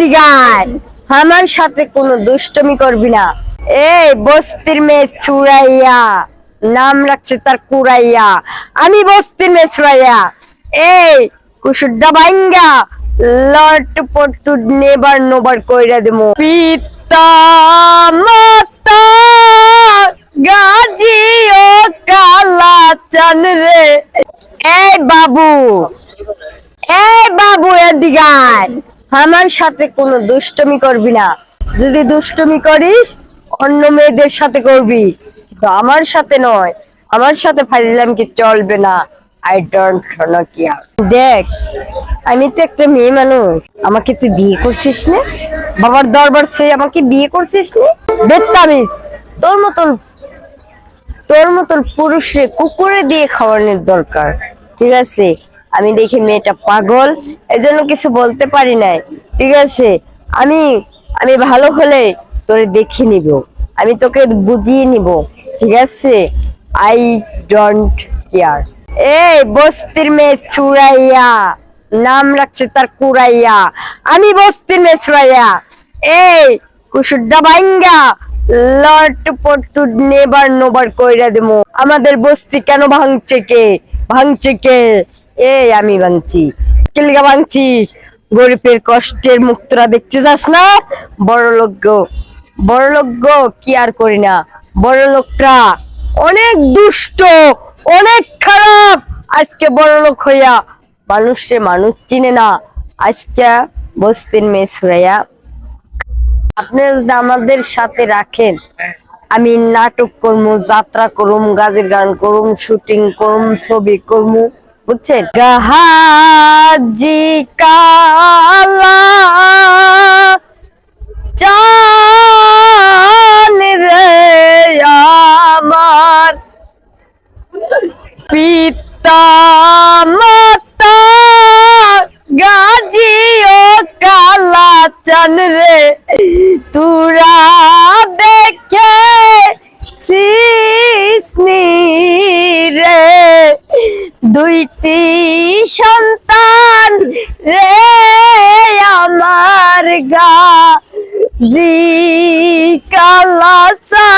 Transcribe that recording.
দিগায় আমার সাথে কোনো দুষ্টমি করবি না। এই বস্তির মেয়ে ছুড়াইয়া, নাম রাখছে তার কুড়াইয়া। আমি বস্তির মেয়ে ছুড়াইয়া। এই কুসুড্ডা বাইঙ্গা লট নেবার নোবার কইরা দেবো পিতা গাজি ও কালা চান রে। এই বাবু এই বাবু এদিকে আয়। আমার সাথে কোনো দুষ্টমি করবি না। যদি দুষ্টমি করিস, অন্য মেয়েদের সাথে করবি। তো আমার সাথে নয়। আমার সাথে ফাইলাম কি চলবে না। আই ডোন্ট নো দেখ, আমি তো একটা মেয়ে মানুষ। আমাকে তুই বিয়ে করছিস না? বাবার দরবার সে আমাকে বিয়ে করছিস না? বেত্তামিস তোর মতন তোর মতন পুরুষে কুকুরে দিয়ে খাওয়ানোর দরকার। ঠিক আছে? আমি দেখি মেয়েটা পাগল, এজন্য কিছু বলতে পারি নাই। ঠিক আছে? আমি আমি ভালো হলে তোরে দেখে নিব। আমি তোকে বুঝিয়ে নিব। ঠিক আছে? আই ডোন্ট কেয়ার এই বস্তির মেয়ে ছুড়াইয়া নাম রাখছে তার কুড়াইয়া। আমি বস্তির মেয়ে ছুড়াইয়া এই কুসুড্ডা বাইঙ্গা লট পট্টু নেবার নোবার কইরা দেবো আমাদের বস্তি কেন ভাঙছে কে? ভাঙছে কে? এই আমি ভাঙছি কিলিগা ভাঙছিস গরিবের কষ্টের মুক্তরা দেখতে যাস না? বড় লোক বড় লোক কি আর করি না? বড় লোকরা অনেক দুষ্ট, অনেক খারাপ। আজকে বড় লোক হইয়া মানুষে মানুষ চিনে না। আজকে বস্তির মেয়ে ছুড়াইয়া আপনি যদি আমাদের সাথে রাখেন, আমি নাটক করব যাত্রা করুম, গাজের গান করুম, শুটিং করুম, ছবি করব বুঝছেন? গাহাজি কালা চান রে আমার পিতা মাতা দুইটি সন্তান রে আমার গা। জি কালাচা।